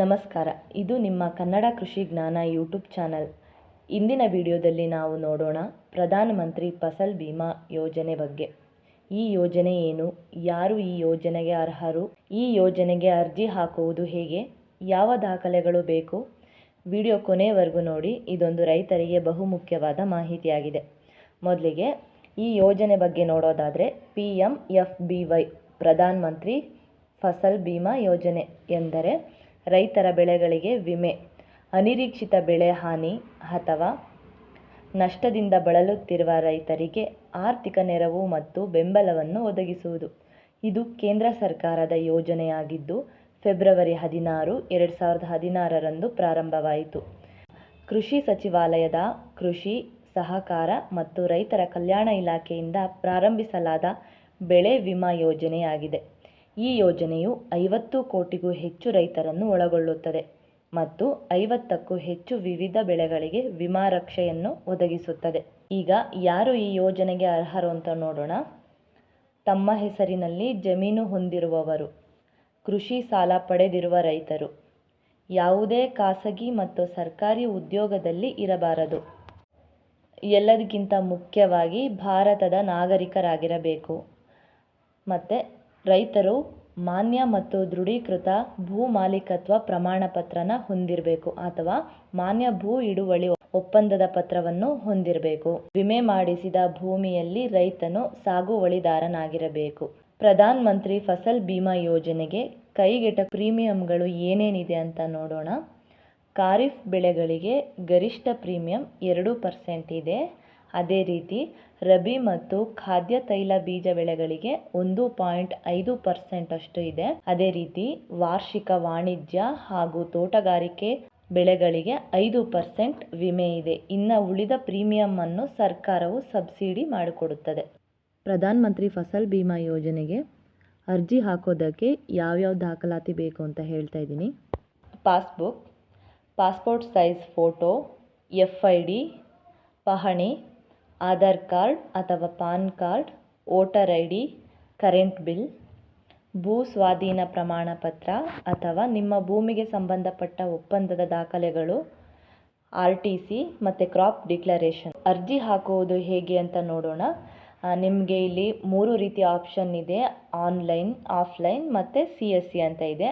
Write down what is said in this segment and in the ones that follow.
ನಮಸ್ಕಾರ. ಇದು ನಿಮ್ಮ ಕನ್ನಡ ಕೃಷಿ ಜ್ಞಾನ ಯೂಟ್ಯೂಬ್ ಚಾನಲ್. ಇಂದಿನ ವಿಡಿಯೋದಲ್ಲಿ ನಾವು ನೋಡೋಣ ಪ್ರಧಾನಮಂತ್ರಿ ಫಸಲ್ ಬಿಮಾ ಯೋಜನೆ ಬಗ್ಗೆ. ಈ ಯೋಜನೆ ಏನು? ಯಾರು ಈ ಯೋಜನೆಗೆ ಅರ್ಹರು? ಈ ಯೋಜನೆಗೆ ಅರ್ಜಿ ಹಾಕುವುದು ಹೇಗೆ? ಯಾವ ದಾಖಲೆಗಳು ಬೇಕು? ವಿಡಿಯೋ ಕೊನೆಯವರೆಗೂ ನೋಡಿ. ಇದೊಂದು ರೈತರಿಗೆ ಬಹುಮುಖ್ಯವಾದ ಮಾಹಿತಿಯಾಗಿದೆ. ಮೊದಲಿಗೆ ಈ ಯೋಜನೆ ಬಗ್ಗೆ ನೋಡೋದಾದರೆ P M F B Y Pradhan Mantri Fasal Bima ಯೋಜನೆ ಎಂದರೆ ರೈತರ ಬೆಳೆಗಳಿಗೆ ವಿಮೆ, ಅನಿರೀಕ್ಷಿತ ಬೆಳೆ ಹಾನಿ ಅಥವಾ ನಷ್ಟದಿಂದ ಬಳಲುತ್ತಿರುವ ರೈತರಿಗೆ ಆರ್ಥಿಕ ನೆರವು ಮತ್ತು ಬೆಂಬಲವನ್ನು ಒದಗಿಸುವುದು. ಇದು ಕೇಂದ್ರ ಸರ್ಕಾರದ ಯೋಜನೆಯಾಗಿದ್ದು, ಫೆಬ್ರವರಿ ಹದಿನಾರು, ಎರಡು ಸಾವಿರದ ಹದಿನಾರರಂದು ಪ್ರಾರಂಭವಾಯಿತು. ಕೃಷಿ ಸಚಿವಾಲಯದ ಕೃಷಿ, ಸಹಕಾರ ಮತ್ತು ರೈತರ ಕಲ್ಯಾಣ ಇಲಾಖೆಯಿಂದ ಪ್ರಾರಂಭಿಸಲಾದ ಬೆಳೆ ವಿಮಾ ಯೋಜನೆಯಾಗಿದೆ. ಈ ಯೋಜನೆಯು ಐವತ್ತು ಕೋಟಿಗೂ ಹೆಚ್ಚು ರೈತರನ್ನು ಒಳಗೊಳ್ಳುತ್ತದೆ ಮತ್ತು ಐವತ್ತಕ್ಕೂ ಹೆಚ್ಚು ವಿವಿಧ ಬೆಳೆಗಳಿಗೆ ವಿಮಾ ರಕ್ಷೆಯನ್ನು ಒದಗಿಸುತ್ತದೆ. ಈಗ ಯಾರು ಈ ಯೋಜನೆಗೆ ಅರ್ಹರು ಅಂತ ನೋಡೋಣ. ತಮ್ಮ ಹೆಸರಿನಲ್ಲಿ ಜಮೀನು ಹೊಂದಿರುವವರು, ಕೃಷಿ ಸಾಲ ಪಡೆದಿರುವ ರೈತರು. ಯಾವುದೇ ಖಾಸಗಿ ಮತ್ತು ಸರ್ಕಾರಿ ಉದ್ಯೋಗದಲ್ಲಿ ಇರಬಾರದು. ಎಲ್ಲದಕ್ಕಿಂತ ಮುಖ್ಯವಾಗಿ ಭಾರತದ ನಾಗರಿಕರಾಗಿರಬೇಕು. ಮತ್ತು ರೈತರು ಮಾನ್ಯ ಮತ್ತು ದೃಢೀಕೃತ ಭೂ ಮಾಲೀಕತ್ವ ಪ್ರಮಾಣಪತ್ರನ ಹೊಂದಿರಬೇಕು ಅಥವಾ ಮಾನ್ಯ ಭೂ ಹಿಡುವಳಿ ಒಪ್ಪಂದದ ಪತ್ರವನ್ನು ಹೊಂದಿರಬೇಕು. ವಿಮೆ ಮಾಡಿಸಿದ ಭೂಮಿಯಲ್ಲಿ ರೈತನು ಸಾಗುವಳಿದಾರನಾಗಿರಬೇಕು. ಪ್ರಧಾನ ಮಂತ್ರಿ ಫಸಲ್ ಬಿಮಾ ಯೋಜನೆಗೆ ಕೈಗೆಟ ಪ್ರೀಮಿಯಂಗಳು ಏನೇನಿದೆ ಅಂತ ನೋಡೋಣ. ಖಾರಿಫ್ ಬೆಳೆಗಳಿಗೆ ಗರಿಷ್ಠ ಪ್ರೀಮಿಯಂ ಎರಡು ಪರ್ಸೆಂಟ್ ಇದೆ. ಅದೇ ರೀತಿ ರಬಿ ಮತ್ತು ಖಾದ್ಯ ತೈಲ ಬೀಜ ಬೆಳೆಗಳಿಗೆ ಒಂದು ಪಾಯಿಂಟ್ ಐದು ಪರ್ಸೆಂಟಷ್ಟು ಇದೆ. ಅದೇ ರೀತಿ ವಾರ್ಷಿಕ ವಾಣಿಜ್ಯ ಹಾಗೂ ತೋಟಗಾರಿಕೆ ಬೆಳೆಗಳಿಗೆ ಐದು ಪರ್ಸೆಂಟ್ ವಿಮೆ ಇದೆ. ಇನ್ನು ಉಳಿದ ಪ್ರೀಮಿಯಂ ಅನ್ನು ಸರ್ಕಾರವು ಸಬ್ಸಿಡಿ ಮಾಡಿಕೊಡುತ್ತದೆ. ಪ್ರಧಾನ ಮಂತ್ರಿ ಫಸಲ್ ಬಿಮಾ ಯೋಜನೆಗೆ ಅರ್ಜಿ ಹಾಕೋದಕ್ಕೆ ಯಾವ್ಯಾವ ದಾಖಲಾತಿ ಬೇಕು ಅಂತ ಹೇಳ್ತಾ ಇದ್ದೀನಿ. Passbook, passport size photo, F I D, ಪಹಣಿ ಆಧಾರ್ ಕಾರ್ಡ್ ಅಥವಾ PAN card, voter I D, current bill, ಭೂ ಸ್ವಾಧೀನ ಪ್ರಮಾಣ ಪತ್ರ ಅಥವಾ ನಿಮ್ಮ ಭೂಮಿಗೆ ಸಂಬಂಧಪಟ್ಟ ಒಪ್ಪಂದದ ದಾಖಲೆಗಳು, ಆರ್ ಟಿ ಸಿ ಮತ್ತು ಕ್ರಾಪ್ ಡಿಕ್ಲರೇಷನ್. ಅರ್ಜಿ ಹಾಕುವುದು ಹೇಗೆ ಅಂತ ನೋಡೋಣ. ನಿಮಗೆ ಇಲ್ಲಿ ಮೂರು ರೀತಿಯ ಆಪ್ಷನ್ ಇದೆ. ಆನ್ಲೈನ್, ಆಫ್ಲೈನ್ ಮತ್ತು ಸಿ ಎಸ್ ಸಿ ಅಂತ ಇದೆ.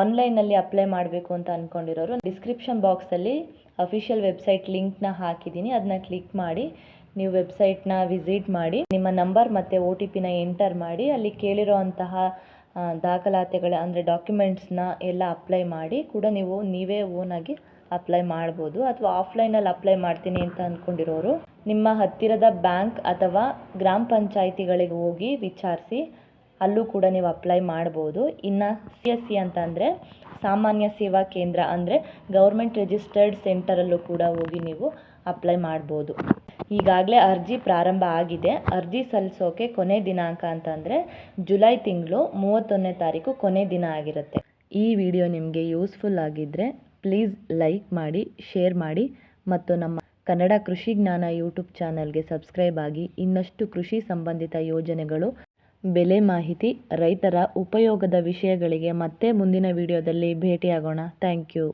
ಆನ್ಲೈನಲ್ಲಿ ಅಪ್ಲೈ ಮಾಡಬೇಕು ಅಂತ ಅಂದ್ಕೊಂಡಿರೋರು ಡಿಸ್ಕ್ರಿಪ್ಷನ್ ಬಾಕ್ಸಲ್ಲಿ ಅಫಿಷಿಯಲ್ ವೆಬ್ಸೈಟ್ ಲಿಂಕ್ನ ಹಾಕಿದ್ದೀನಿ. ಅದನ್ನ ಕ್ಲಿಕ್ ಮಾಡಿ ನೀವು ವೆಬ್ಸೈಟ್ನ ವಿಸಿಟ್ ಮಾಡಿ, ನಿಮ್ಮ ನಂಬರ್ ಮತ್ತು ಒ ಟಿ ಪಿನ ಎಂಟರ್ ಮಾಡಿ, ಅಲ್ಲಿ ಕೇಳಿರೋ ಅಂತಹ ದಾಖಲಾತಿಗಳ ಅಂದರೆ ಡಾಕ್ಯುಮೆಂಟ್ಸ್ನ ಎಲ್ಲ ಅಪ್ಲೈ ಮಾಡಿ ಕೂಡ ನೀವು ನೀವೇ ಓನಾಗಿ ಅಪ್ಲೈ ಮಾಡ್ಬೋದು. ಅಥವಾ ಆಫ್ಲೈನಲ್ಲಿ ಅಪ್ಲೈ ಮಾಡ್ತೀನಿ ಅಂತ ಅಂದ್ಕೊಂಡಿರೋರು ನಿಮ್ಮ ಹತ್ತಿರದ ಬ್ಯಾಂಕ್ ಅಥವಾ ಗ್ರಾಮ ಪಂಚಾಯಿತಿಗಳಿಗೆ ಹೋಗಿ ವಿಚಾರಿಸಿ, ಅಲ್ಲೂ ಕೂಡ ನೀವು ಅಪ್ಲೈ ಮಾಡ್ಬೋದು. ಇನ್ನು ಸಿ ಎಸ್ ಸಿ ಅಂತಂದರೆ ಸಾಮಾನ್ಯ ಸೇವಾ ಕೇಂದ್ರ ಅಂದರೆ ಗೌರ್ಮೆಂಟ್ ರಿಜಿಸ್ಟರ್ಡ್ ಸೆಂಟರಲ್ಲೂ ಕೂಡ ಹೋಗಿ ನೀವು ಅಪ್ಲೈ ಮಾಡ್ಬೋದು. ಈಗಾಗಲೇ ಅರ್ಜಿ ಪ್ರಾರಂಭ ಆಗಿದೆ. ಅರ್ಜಿ ಸಲ್ಲಿಸೋಕೆ ಕೊನೆ ದಿನಾಂಕ ಅಂತಂದರೆ ಜುಲೈ ತಿಂಗಳು ಮೂವತ್ತೊಂದನೇ ತಾರೀಕು ಕೊನೆ ದಿನ ಆಗಿರುತ್ತೆ. ಈ ವಿಡಿಯೋ ನಿಮಗೆ ಯೂಸ್ಫುಲ್ ಆಗಿದ್ದರೆ ಪ್ಲೀಸ್ ಲೈಕ್ ಮಾಡಿ, ಶೇರ್ ಮಾಡಿ ಮತ್ತು ನಮ್ಮ ಕನ್ನಡ ಕೃಷಿ ಜ್ಞಾನ ಯೂಟ್ಯೂಬ್ ಚಾನಲ್ಗೆ ಸಬ್ಸ್ಕ್ರೈಬ್ ಆಗಿ ಇನ್ನಷ್ಟು ಕೃಷಿ ಸಂಬಂಧಿತ ಯೋಜನೆಗಳು, ಬೆಲೆ ಮಾಹಿತಿ, ರೈತರ ಉಪಯೋಗದ ವಿಷಯಗಳಿಗೆ ಮತ್ತೆ ಮುಂದಿನ ವಿಡಿಯೋದಲ್ಲಿ ಭೇಟಿಯಾಗೋಣ. Thank you.